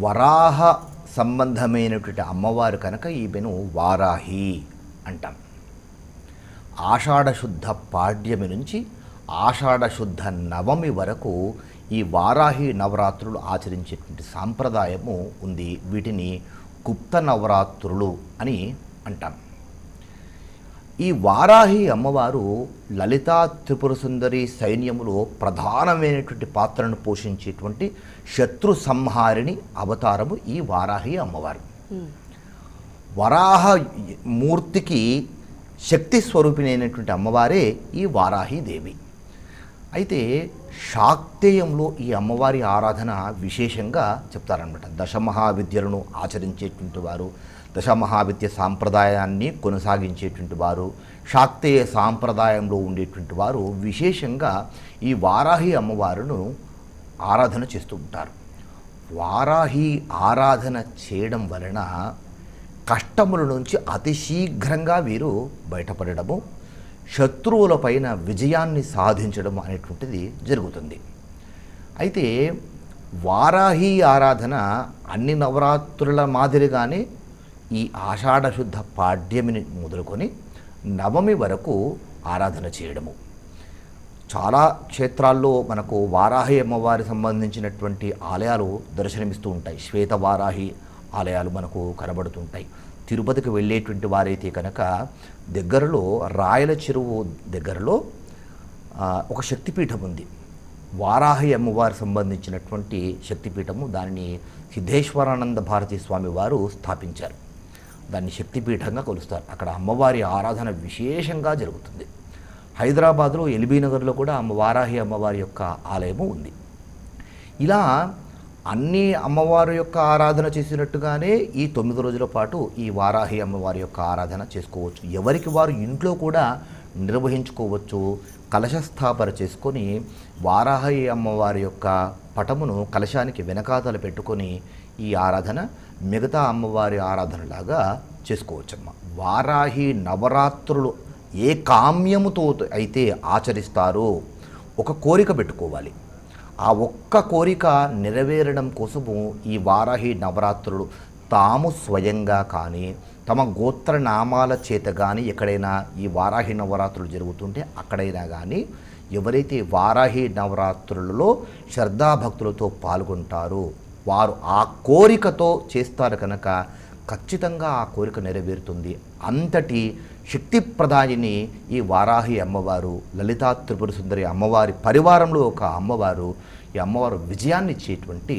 వరాహ సంబంధమైనటువంటి అమ్మవారు కనుక ఈమెను వారాహి అంటాం. ఆషాఢశుద్ధ పాడ్యమి నుంచి ఆషాఢశుద్ధ నవమి వరకు ఈ వారాహి నవరాత్రులు ఆచరించేటువంటి సాంప్రదాయము ఉంది. వీటిని గుప్త నవరాత్రులు అని అంటాం. ఈ వారాహి అమ్మవారు లలితా త్రిపుర సుందరి సైన్యములో ప్రధానమైనటువంటి పాత్రను పోషించేటువంటి శత్రు సంహారిణి అవతారము ఈ వారాహి అమ్మవారు. వరాహ మూర్తికి శక్తి స్వరూపిణైనటువంటి అమ్మవారే ఈ వారాహి దేవి. అయితే శాక్తేయంలో ఈ అమ్మవారి ఆరాధన విశేషంగా చెప్తారనమాట దశమహావిద్యలను ఆచరించేటువంటి వారు దశమహావిద్య సాంప్రదాయాన్ని కొనసాగించేటువంటి వారు శాక్తేయ సాంప్రదాయంలో ఉండేటువంటి వారు విశేషంగా ఈ వారాహి అమ్మవారును ఆరాధన చేస్తూ ఉంటారు. వారాహి ఆరాధన చేయడం వలన కష్టముల నుంచి అతి శీఘ్రంగా వీరు బయటపడడము శత్రువులపైన విజయాన్ని సాధించడం అనేటువంటిది జరుగుతుంది. అయితే వారాహి ఆరాధన అన్ని నవరాత్రుల మాదిరిగానే ఈ ఆషాఢశుద్ధ పాడ్యమిని మొదలుకొని నవమి వరకు ఆరాధన చేయడము. చాలా క్షేత్రాల్లో మనకు వారాహి అమ్మవారి సంబంధించినటువంటి ఆలయాలు దర్శనమిస్తూ ఉంటాయి. శ్వేత వారాహి ఆలయాలు మనకు కనబడుతుంటాయి. తిరుపతికి వెళ్ళేటువంటి వారైతే కనుక దగ్గరలో రాయల చెరువు దగ్గరలో ఒక శక్తిపీఠం ఉంది. వారాహి అమ్మవారి సంబంధించినటువంటి శక్తిపీఠము దానిని సిద్ధేశ్వరానంద భారతీ స్వామి వారు స్థాపించారు. దాన్ని శక్తిపీఠంగా కొలుస్తారు. అక్కడ అమ్మవారి ఆరాధన విశేషంగా జరుగుతుంది. హైదరాబాద్లో ఎల్బీ నగర్లో కూడా అమ్మ వారాహి అమ్మవారి యొక్క ఆలయము ఉంది. ఇలా అన్ని అమ్మవారి యొక్క ఆరాధన చేసినట్టుగానే ఈ తొమ్మిది రోజుల పాటు ఈ వారాహి అమ్మవారి యొక్క ఆరాధన చేసుకోవచ్చు. ఎవరికి వారు ఇంట్లో కూడా నిర్వహించుకోవచ్చు. కలశ స్థాపన చేసుకొని వారాహి అమ్మవారి యొక్క పటమును కలశానికి వెనకాతల పెట్టుకొని ఈ ఆరాధన మిగతా అమ్మవారి ఆరాధనలాగా చేసుకోవచ్చమ్మ. వారాహి నవరాత్రులు ఏ కామ్యముతో అయితే ఆచరిస్తారో ఒక కోరిక పెట్టుకోవాలి. ఆ ఒక్క కోరిక నెరవేరడం కోసము ఈ వారాహి నవరాత్రులు తాము స్వయంగా కానీ తమ గోత్ర నామాల చేత కానీ ఎక్కడైనా ఈ వారాహి నవరాత్రులు జరుగుతుంటే అక్కడైనా కానీ ఎవరైతే వారాహి నవరాత్రులలో శ్రద్ధాభక్తులతో పాల్గొంటారో వారు ఆ కోరికతో చేస్తారు కనుక ఖచ్చితంగా ఆ కోరిక నెరవేరుతుంది. అంతటి శక్తి ప్రధానిని ఈ వారాహి అమ్మవారు లలితా త్రిపుర సుందరి అమ్మవారి పరివారంలో ఒక అమ్మవారు ఈ అమ్మవారు విజయాన్ని ఇచ్చేటువంటి